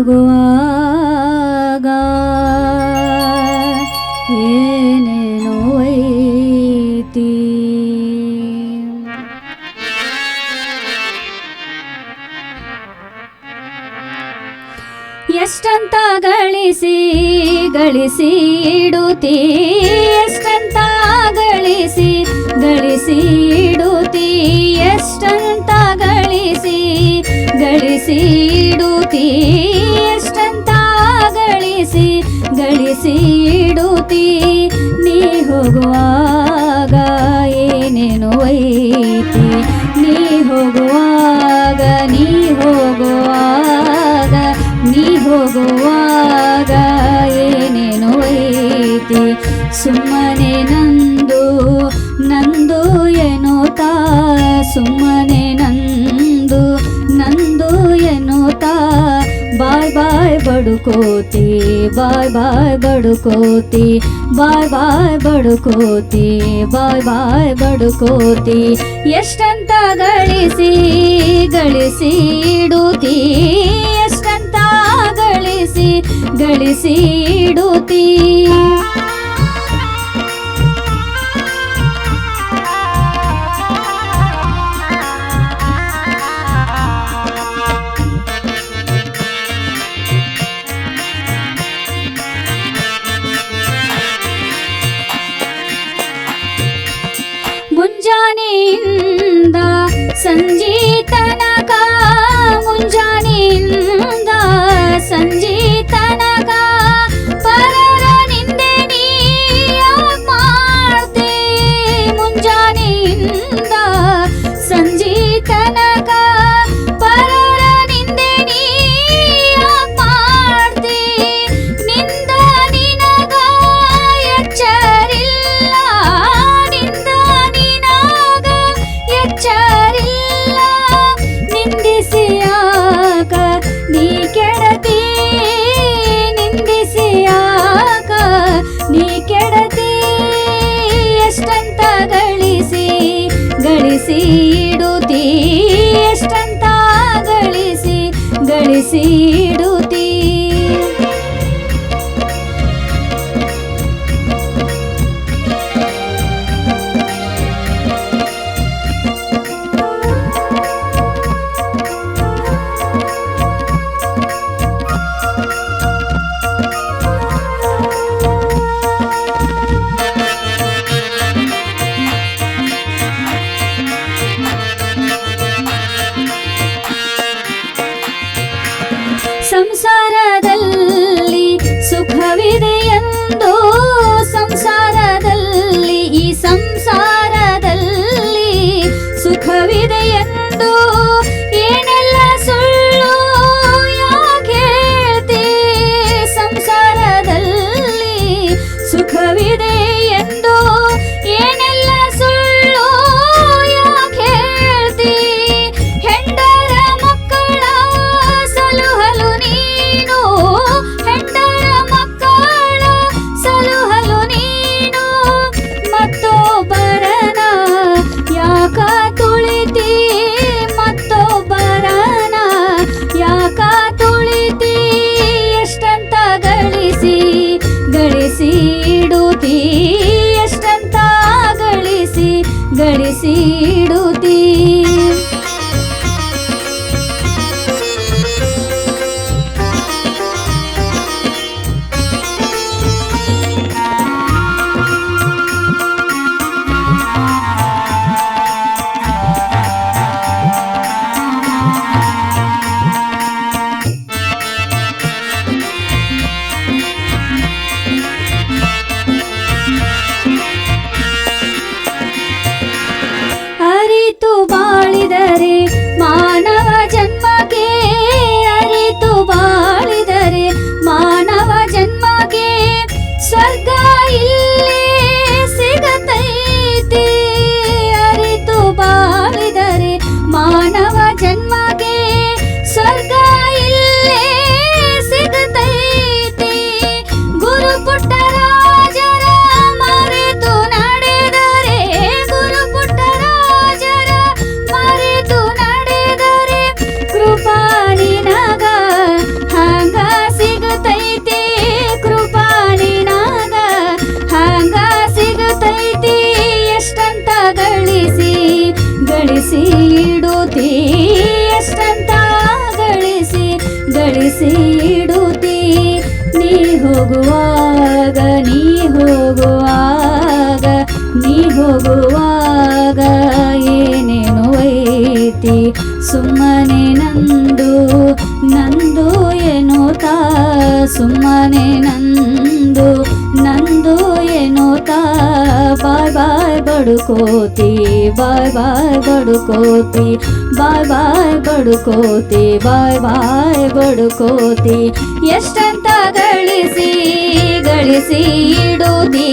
ಹೋಗುವಾಗ ಏನೇನು ಎಷ್ಟಂತ ಗಳಿಸಿ ಗಳಿಸಿ ಇಡುತ್ತೀ? ಎಷ್ಟಂತ ಗಳಿಸಿ ಗಳಿಸಿ ಹೋಗುವಾಗ ಏನೇನು ಐತಿ? ನೀ ಹೋಗುವಾಗ ನೀ ಹೋಗುವಾಗ ನೀ ಹೋಗುವಾಗ ಏನೇನು ಐತಿ? ಸುಮ್ಮನೆ ನಂದು ನಂದು ಎನ್ನುತ್ತಾ ಸುಮ್ಮನೆ ನಂದು ನಂದು ಎನ್ನುತ್ತಾ ಬಾಯ್ ಬಾಯ್ ಬಡುಕೋತಿ, ಬಾಯ್ ಬಾಯ್ ಬಡುಕೋತಿ, ಬಾಯ್ ಬಾಯ್ ಬಡುಕೋತಿ, ಬಾಯ್ ಬಾಯ್ ಬಡುಕೋತಿ. ಎಷ್ಟಂತ ಗಳಿಸಿ ಗಳಿಸಿ ಇಡುತ್ತೀ, ಎಷ್ಟಂತ ಗಳಿಸಿ ಗಳಿಸಿ ಇಡುತ್ತೀ. ಗಳಿಸಿ ಇಡುತ್ತೀ ಎಷ್ಟಂತ ಗಳಿಸಿ ಗಳಿಸಿ గడిసీడు. ಸಿಡುತಿ ನೀ ಹೋಗುವಾಗ ನೀ ಹೋಗುವಾಗ ನೀ ಹೋಗುವಾಗ ಏನೇನು ಐತಿ? ಸುಮ್ಮನೆ ನಂದು ನಂದು ಎನ್ನುತ್ತಾ ಸುಮ್ಮನೆ ನಂದು ಬಡುಕೋತಿ ಬಾಯ್ ಬಾಯ್ ಬಡುಕೋತಿ ಬಾಯ್ ಬಾಯ್ ಬಡುಕೋತಿ ಬಾಯ್ ಬಾಯ್ ಬಡುಕೋತಿ. ಎಷ್ಟಂತ ಗಳಿಸಿ ಗಳಿಸಿ ಇಡುತ್ತೀ